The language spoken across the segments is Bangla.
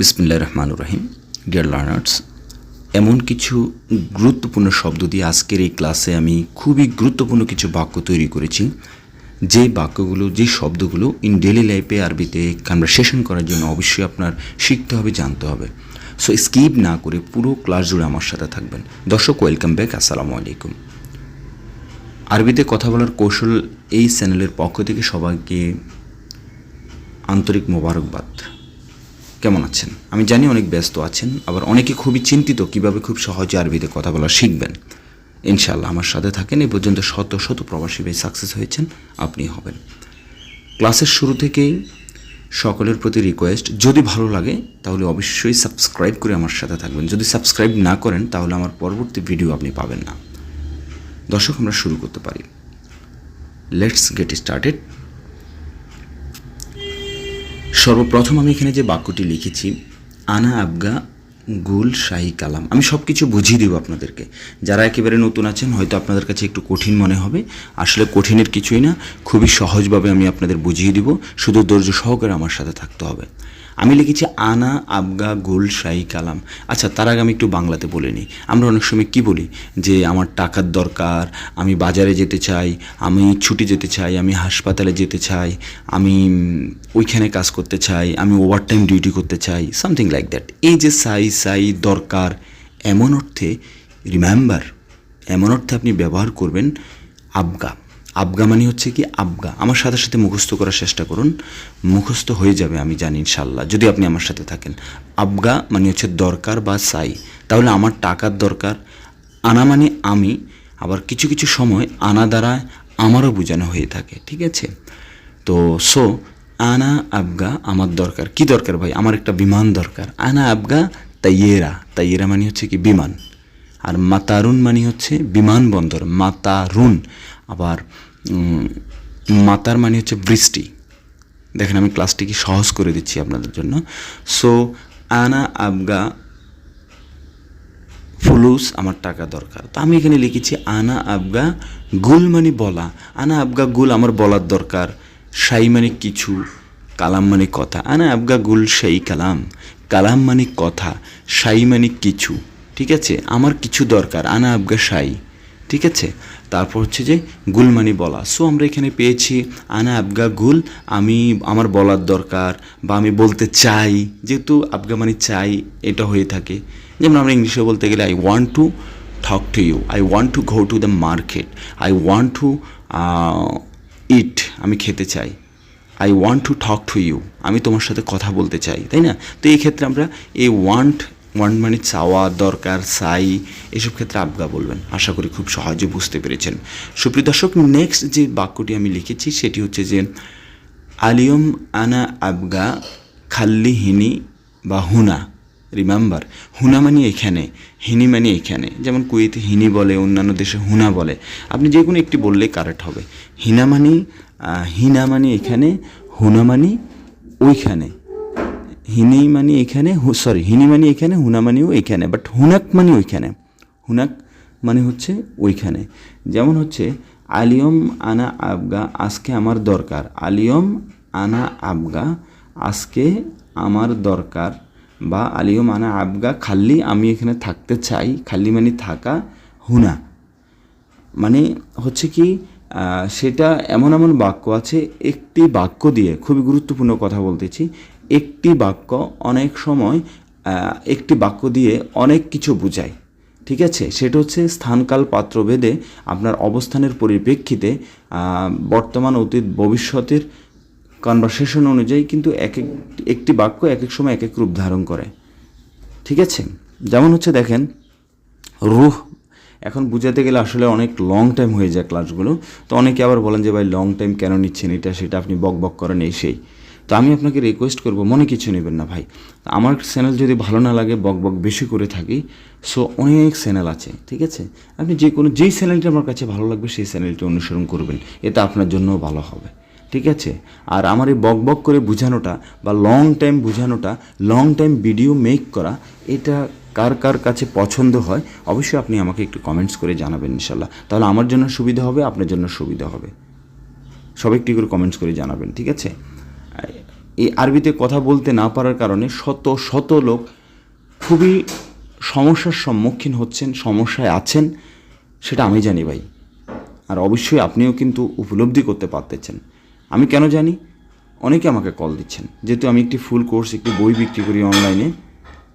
বিসমিল্লা রহমান রহিম ডিয়ার লার্নার্স এমন কিছু গুরুত্বপূর্ণ শব্দ দিয়ে আজকের এই ক্লাসে আমি খুবই গুরুত্বপূর্ণ কিছু বাক্য তৈরি করেছি। যে বাক্যগুলো, যে শব্দগুলো ইন ডেলি লাইফে আরবিতে কনভারসেশন করার জন্য অবশ্যই আপনার শিখতে হবে, জানতে হবে। সো স্কিপ না করে পুরো ক্লাস জুড়ে আমার সাথে থাকবেন। দর্শক ওয়েলকাম ব্যাক আসসালামু আলাইকুম। আরবিতে কথা বলার কৌশল এই চ্যানেলের পক্ষ থেকে সবাইকে আন্তরিক মোবারকবাদ। কেমন আছেন? আমি জানি অনেক ব্যস্ত আছেন, আবার অনেকে খুবই চিন্তিত কীভাবে খুব সহজে আরবিতে কথা বলা শিখবেন। ইনশাল্লাহ আমার সাথে থাকেন এই পর্যন্ত শত শত প্রবাসী ভাই সাকসেস হয়েছেন, আপনি হবেন। ক্লাসের শুরু থেকেই সকলের প্রতি রিকোয়েস্ট যদি ভালো লাগে, তাহলে অবশ্যই সাবস্ক্রাইব করে আমার সাথে থাকবেন। যদি সাবস্ক্রাইব না করেন, তাহলে আমার পরবর্তী ভিডিও আপনি পাবেন না। দর্শক, আমরা শুরু করতে পারি। লেটস গেট স্টার্টেড সর্বপ্রথম আমি এখানে যে বাক্যটি লিখেছি, আনা আবগা গুল শাহি কালাম। আমি সব কিছু বুঝিয়ে দেবো আপনাদেরকে। যারা একেবারে নতুন আছেন, হয়তো আপনাদের কাছে একটু কঠিন মনে হবে। আসলে কঠিনের কিছুই না, খুবই সহজভাবে আমি আপনাদের বুঝিয়ে দিব। শুধু ধৈর্য সহকারে আমার সাথে থাকতে হবে। আমি লিখেছি আনা আবগা গুল শাহী কালাম। আচ্ছা তার আগে আমি একটু বাংলাতে বলে নিই। আমরা অনেক সময় কি বলি? যে আমার টাকার দরকার, আমি বাজারে যেতে চাই, আমি ছুটি যেতে চাই, আমি হাসপাতালে যেতে চাই, আমি ওইখানে কাজ করতে চাই, আমি ওভার টাইম ডিউটি করতে চাই সামথিং লাইক দ্যাট এই যে সাই সাই, দরকার, এমন অর্থে রিমেম্বার এমন অর্থে আপনি ব্যবহার করবেন আবগা। আবগা মানে হচ্ছে কি আবগা। আমার সাথে সাথে মুখস্থ করার চেষ্টা করুন। মুখস্থ হয়ে যাবে আমি জানি ইনশাল্লাহ যদি আপনি আমার সাথে থাকেন। আবগা মানে হচ্ছে দরকার বা সাই। তাহলে আমার টাকার দরকার, আনা মানে আমি, আবার কিছু কিছু সময় আনা দ্বারা আমারও বোঝানো হয়ে থাকে, ঠিক আছে? তো সো আনা আবগা আমার দরকার। কি দরকার ভাই? আমার একটা বিমান দরকার। আনা আবগা তাইয়েরা। তাইয়েরা মানে হচ্ছে কি বিমান। আর মাতারুন মানে হচ্ছে বিমানবন্দর। মাতারুন। আবার মাতার মানে হচ্ছে বৃষ্টি। দেখেন আমি ক্লাসটিকে সহজ করে দিচ্ছি আপনাদের জন্য। সো আনা আবগা ফুলুস আমার টাকা দরকার। তো আমি এখানে লিখেছি, আনা আবগা গুল মানে বলা। আনা আবগা গুল আমার বলার দরকার। সাই মানে কিছু, কালাম মানে কথা। আনা আবগা গুল সেই কালাম। কালাম মানে কথা, সাই মানে কিছু। ঠিক আছে? আমার কিছু দরকার। আনা আবগা সাই। ঠিক আছে? তারপর হচ্ছে যে গুল মানে বলা। সো আমরা এখানে পেয়েছি, আনা আবগা গুল, আমি, আমার বলার দরকার বা আমি বলতে চাই। যেহেতু আবগা মানে চাই, এটা হয়ে থাকে। যেমন আমরা ইংলিশে বলতে গেলে I want to talk to you I want to go to the market I want to eat আমি খেতে চাই। I want to talk to you আমি তোমার সাথে কথা বলতে চাই। তাই না? তো এই ক্ষেত্রে আমরা এই ওয়ান্ট ওয়ান্ট মানে চাওয়া, দরকার সাই এসব ক্ষেত্রে আবগা বলবেন। আশা করি খুব সহজে বুঝতে পেরেছেন। সুপ্রিয় দর্শক নেক্সট যে বাক্যটি আমি লিখেছি, সেটি হচ্ছে যে, আলিয়ম আনা আবগা খাল্লি হিনি বা হুনা। রিমেম্বার হুনা মানে এখানে, হিনি মানে এখানে। যেমন কুয়েতে হিনি বলে, অন্যান্য দেশে হুনা বলে। আপনি যে কোনো একটি বললে কারেক্ট হবে। হিনা মানে হিনা মানে এখানে, হুনা মানে ওইখানে। হিনি মানে এখানে সরি হিনি মানে এখানে হুনা মানেও এখানে বাট হুনাক মানে ওইখানে হুনাক মানে হচ্ছে ওইখানে। যেমন হচ্ছে, আলিয়ম আনা আবগা, আজকে আমার দরকার। আলিয়ম আনা আবগা, আজকে আমার দরকার। বা আলিয়ম আনা আবগা খাল্লি আমি এখানে থাকতে চাই খাল্লি মানে থাকা, হুনা। মানে হচ্ছে কি সেটা এমন এমন বাক্য আছে, একটি বাক্য দিয়ে, খুবই গুরুত্বপূর্ণ কথা বলতেছি একটি বাক্য অনেক সময় একটি বাক্য দিয়ে অনেক কিছু বোঝায়। ঠিক আছে? সেটা হচ্ছে স্থানকাল পাত্রভেদে আপনার অবস্থানের পরিপ্রেক্ষিতে বর্তমান অতীত, ভবিষ্যতের কনভারসেশন অনুযায়ী কিন্তু এক এক, একটি বাক্য এক এক সময় এক এক রূপ ধারণ করে। ঠিক আছে? যেমন হচ্ছে দেখেন, রুহ, এখন বুঝাতে গেলে আসলে অনেক লং টাইম হয়ে যায় ক্লাসগুলো তো অনেকে আবার বলেন যে, ভাই লং টাইম কেন নিচ্ছেন এটা? সেটা আপনি বক বক করেন, এই সেই। তো আমি আপনাকে রিকোয়েস্ট করব, মনে কিছু নেবেন না ভাই। আমার চ্যানেল যদি ভালো না লাগে, বক বক বেশি করে থাকি সো অনেক চ্যানেল আছে, ঠিক আছে? আপনি যে কোনো, যেই চ্যানেলটি আমার কাছে ভালো লাগবে, সেই চ্যানেলটি অনুসরণ করবেন, এটা আপনার জন্যও ভালো হবে, ঠিক আছে? আর আমার এই বক বক করে বোঝানোটা বা লং টাইম বোঝানোটা লং টাইম ভিডিও মেক করা, এটা কার কার কাছে পছন্দ হয়, অবশ্যই আপনি আমাকে একটু কমেন্টস করে জানাবেন ইনশাল্লাহ। তাহলে আমার জন্য সুবিধা হবে, আপনার জন্য সুবিধা হবে। সবাই একটি করে কমেন্টস করে জানাবেন, ঠিক আছে? এই আরবিতে কথা বলতে না পারার কারণে শত শত লোক খুবই সমস্যার সম্মুখীন হচ্ছেন, সমস্যায় আছেন, সেটা আমি জানি ভাই। আর অবশ্যই আপনিও কিন্তু উপলব্ধি করতে পারতেছেন। আমি কেন জানি? অনেকে আমাকে কল দিচ্ছেন। যেহেতু আমি একটি ফুল কোর্স একটি বই বিক্রি করি অনলাইনে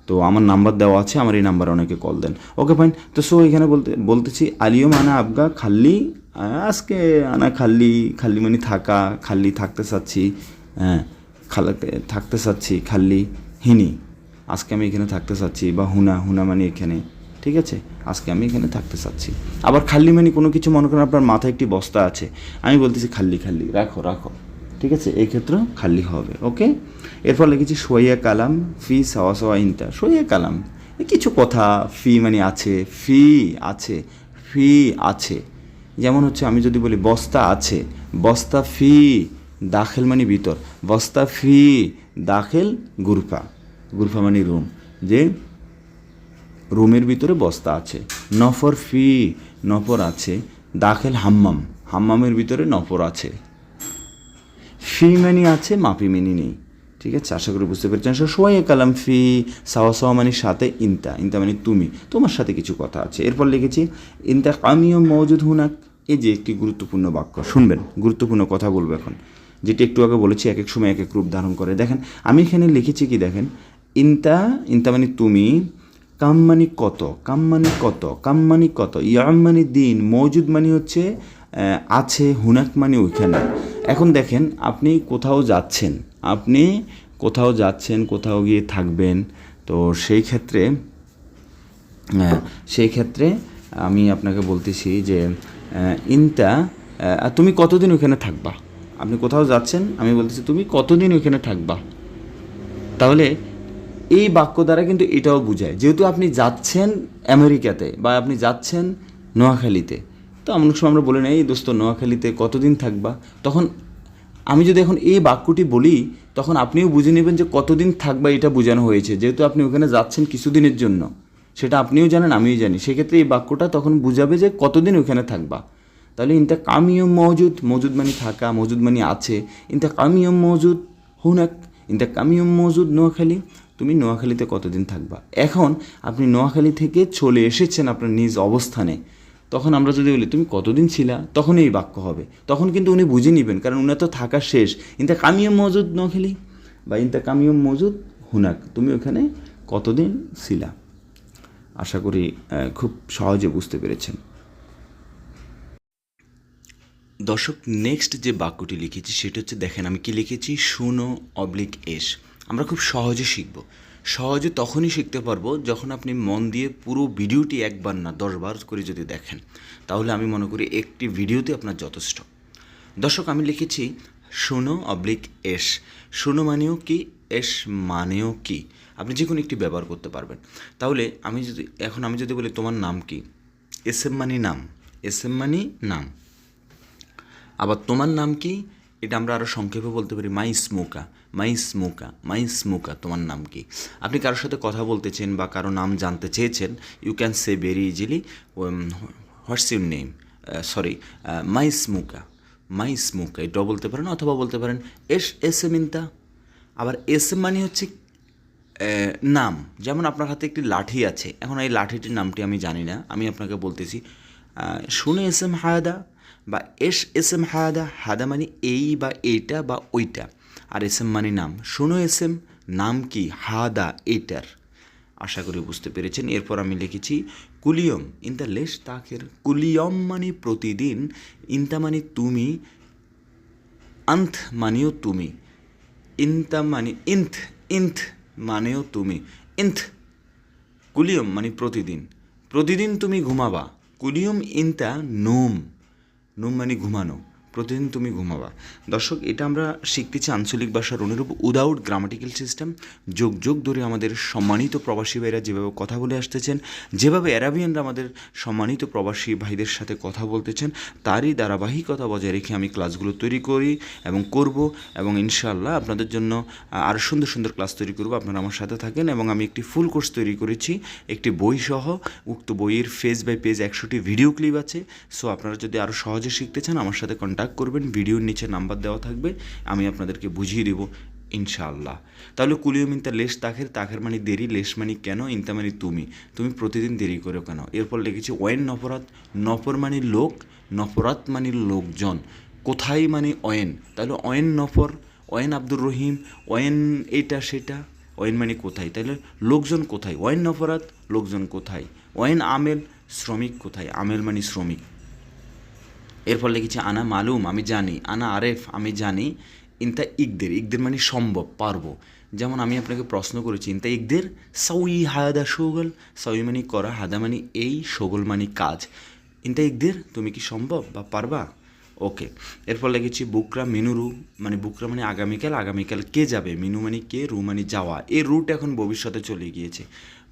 তো আমার নাম্বার দেওয়া আছে, আমার এই নাম্বারে অনেকে কল দেন। ওকে ফাইন তো সো এখানে বলতে, বলতেছি আলিও মানা আবগা, খাল্লি আজকে আনা খাল্লি খাল্লি মানে থাকা, খাল্লি থাকতে চাচ্ছি। হ্যাঁ। থাকতে চাচ্ছি খাল্লি হিনি। আজকে আমি এখানে থাকতে চাচ্ছি, বা হুনা হুনা মানে এখানে, ঠিক আছে? আজকে আমি এখানে থাকতে চাচ্ছি। আবার খাল্লি মানে কোনো কিছু, মনে করেন আপনার মাথায় একটি বস্তা আছে, আমি বলতেছি খাল্লি খাল্লি রাখো রাখো, ঠিক আছে? এই ক্ষেত্রেও খাল্লি হবে, ওকে? এরপর লিখেছি সোয়া কালাম, ফি সাওয়া সাওয়া ইনতা সোয়া কালাম। কিছু কথা, ফি মানে আছে, ফি আছে ফি আছে। যেমন হচ্ছে, আমি যদি বলি বস্তা আছে, বস্তা ফি দাখেল মানে ভিতর। বস্তা ফি, দাখেল, গুরফা। গুরফা মানে রুম। যে রুমের ভিতরে বস্তা আছে। নফর ফি, নফর আছে। দাখেল হাম্মাম। হাম্মামের ভিতরে নফর আছে। ফি মানি আছে, মাপি মিনি নেই। ঠিক আছে? আশা করি বুঝতে পেরেছেন। সো সোয়াই কালাম ফি, সাওয়া সাওয়া মানির সাথে ইনতা। ইনতা মানে তুমি। তোমার সাথে কিছু কথা আছে। এরপর লিখেছি ইনতা কামিও মৌজুদ হুনাক। এই যে একটি গুরুত্বপূর্ণ বাক্য। শুনবেন। গুরুত্বপূর্ণ কথা বলব এখন। যেটি একটু আগে বলেছি এক এক সময় এক এক রূপ ধারণ করে। দেখেন আমি এখানে লিখেছি কি দেখেন? ইনতা ইনতা মানে তুমি কাম মানে কত কাম মানে কত কাম মানে কত ইয়াম মানে দিন মৌজুদ মানে হচ্ছে আছে হুনাক মানে ওইখানে। এখন দেখেন আপনি কোথাও যাচ্ছেন আপনি কোথাও যাচ্ছেন কোথাও গিয়ে থাকবেন তো সেই ক্ষেত্রে সেই ক্ষেত্রে আমি আপনাকে বলতেছি যে আহ, তুমি কতদিন ওখানে থাকবা? আপনি কোথাও যাচ্ছেন, আমি বলতেছি, তুমি কতদিন ওইখানে থাকবা? তাহলে এই বাক্য দ্বারা কিন্তু এটাও বোঝায়। যেহেতু আপনি যাচ্ছেন আমেরিকাতে বা আপনি যাচ্ছেন নোয়াখালীতে, তো অনেক সময় আমরা বলি না, এই দোস্ত, নোয়াখালীতে কতদিন থাকবা? তখন আমি যদি এখন এই বাক্যটি বলি, তখন আপনিও বুঝে নেবেন যে কতদিন থাকবা এটা বোঝানো হয়েছে। যেহেতু আপনি ওখানে যাচ্ছেন কিছুদিনের জন্য, সেটা আপনিও জানেন, আমিও জানি। সেক্ষেত্রে এই বাক্যটা তখন বুঝাবে যে কতদিন ওখানে থাকবা। তাহলে ইনতা কামিয়ম মজুদ মজুদ মানে থাকা মজুদ মানে আছে। ইনতা কামিয়ম মজুদ হুনাক ইনতা কামিয়ম মজুদ নোয়াখালী, তুমি নোয়াখালীতে কতদিন থাকবা? এখন আপনি নোয়াখালী থেকে চলে এসেছেন আপনার নিজ অবস্থানে। তখন আমরা যদি বলি, তুমি কতদিন ছিলা? তখন এই বাক্য হবে। তখন কিন্তু উনি বুঝে নেবেন, কারণ উনি তো থাকা শেষ। ইনতা কামিয়ম মজুদ নোয়াখালী বা ইনতা কামিয়ম মজুদ হুনাক, তুমি ওখানে কতদিন ছিলা? আশা করি খুব সহজে বুঝতে পেরেছেন। দর্শক নেক্সট যে বাক্যটি লিখেছি সেটা হচ্ছে, দেখেন আমি কি লিখেছি? শুনো অবলিক এস আমরা খুব সহজে শিখব। সহজে তখনই শিখতে পারব যখন আপনি মন দিয়ে পুরো ভিডিওটি একবার না, দশবার করে যদি দেখেন, তাহলে আমি মনে করি একটি ভিডিওতে আপনার যথেষ্ট। দর্শক, আমি লিখেছি শুনো অবলিক এস শুনো মানেও কি? এস মানেও কি? আপনি যে কোনো একটি ব্যবহার করতে পারবেন। তাহলে আমি যদি, এখন আমি যদি বলি তোমার নাম কি? এস এম মানি নাম। এস এম মানি নাম। আবার তোমার নাম কি? এটা আমরা আরও সংক্ষেপে বলতে পারি, মাই স্মোকা মাই স্মোকা মাই স্মোকা, তোমার নাম কি? আপনি কারোর সাথে কথা বলতে বলতেছেন বা কারও নাম জানতে চেয়েছেন you can say very easily what's your name sorry my স্মোকা my স্মোকা এটাও বলতে পারেন অথবা বলতে পারেন এস এস এ ইনতা আবার এস এম মানে হচ্ছে নাম। যেমন আপনার হাতে একটি লাঠি আছে, এখন এই লাঠিটির নামটি আমি জানি না, আমি আপনাকে বলতেছি শুনে এস এম হায়াদা বা এস এস এম হায়াদা হাদা মানে এই বা এইটা বা ওইটা। আর এস এম মানে নাম। শোনো এস এম নাম কি? হাদা, এটার। আশা করি বুঝতে পেরেছেন। এরপর আমি লিখেছি, কুলিয়ম ইন দ্য লেস তাকের কুলিয়ম মানে প্রতিদিন, ইনতা মানে তুমি, আন্থ মানেও তুমি। ইনতা মানে ইন্থ ইন্থ মানেও তুমি। ইন্থ, কুলিয়ম মানে প্রতিদিন। প্রতিদিন তুমি ঘুমাবা। কুলিয়ম, ইনতা, নোম। নোম মানে ঘুমানো। প্রতিদিন তুমি ঘুমাবা। দর্শক, এটা আমরা শিখতেছি আঞ্চলিক ভাষার অনুরূপ উইদাউট গ্রামাটিক্যাল সিস্টেম যোগ যোগ ধরে আমাদের সম্মানিত প্রবাসী ভাইরা যেভাবে কথা বলে আসতেছেন, যেভাবে অ্যারাবিয়ানরা আমাদের সম্মানিত প্রবাসী ভাইদের সাথে কথা বলতেছেন, তারই ধারাবাহিকতা বজায় রেখে আমি ক্লাসগুলো তৈরি করি এবং করব এবং ইনশাআল্লাহ আপনাদের জন্য আরও সুন্দর সুন্দর ক্লাস তৈরি করব। আপনারা আমার সাথে থাকেন এবং আমি একটি ফুল কোর্স তৈরি করেছি, একটি বই সহ। উক্ত বইয়ের ফেজ বাই পেজ একশোটি ভিডিও ক্লিপ আছে। সো আপনারা যদি আরও সহজে শিখতে চান, আমার সাথে কন্ট্যাক্ট করবেন ভিডিওর নিচে নাম্বার দেওয়া থাকবে, আমি আপনাদেরকে বুঝিয়ে দেবো, ইনশাআল্লাহ। তাহলে কুলিও মিনতা লেশ তাখের তাখের মানে দেরি, লেশ মানে কেন, ইনতা মানে তুমি? তুমি প্রতিদিন দেরি করো কেন? এরপর লিখেছি, ওয়েন নফরাত, নফর মানে লোক, নফরাত মানে লোকজন। কোথায় মানে অয়েন তাহলে অয়েন নফর অয়েন আব্দুর রহিম অয়েন এটা সেটা অয়েন মানে কোথায়? তাহলে লোকজন কোথায়? অয়েন নফরাত, লোকজন কোথায়? অয়েন আমেল, শ্রমিক কোথায়? আমেল মানে শ্রমিক। এরপর লিখেছি, আনা মালুম, আমি জানি। আনা আরেফ, আমি জানি। ইনতা ইকদের। ইকদের মানে সম্ভব, পারব। যেমন আমি আপনাকে প্রশ্ন করেছি, ইনতা ইকদের? সাউই হায়াদা সগল। সাউই মানে করা, হাদা মানে এই, সগল মানে কাজ। ইনতা ইকদের, তুমি কি সম্ভব বা পারবা? ওকে। এরপর লিখেছি, বুকরা মিনুরু মানে বুকরা মানে আগামীকাল আগামীকাল কে যাবে? মিনু মানে কে, রু মানে যাওয়া। এই রুট এখন ভবিষ্যতে চলে গিয়েছে।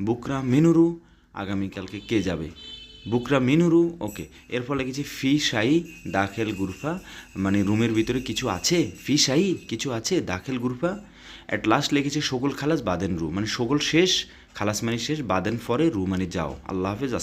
বুকরা মিনুরু আগামীকালকে কে যাবে? বুকরা মিনুরু, ওকে। এর ফলে লিখেছি ফি সাই দাখেল গুরফা মানে রুমের ভিতরে কিছু আছে? ফি সাই কিছু আছে দাখেল গুরফা? অ্যাট লাস্ট লিখেছে সকল খালাস বাদেন রু। মানে সকল শেষ, খালাস মানে শেষ, বাদেন ফরে রু মানে যাও। আল্লাহ হাফেজ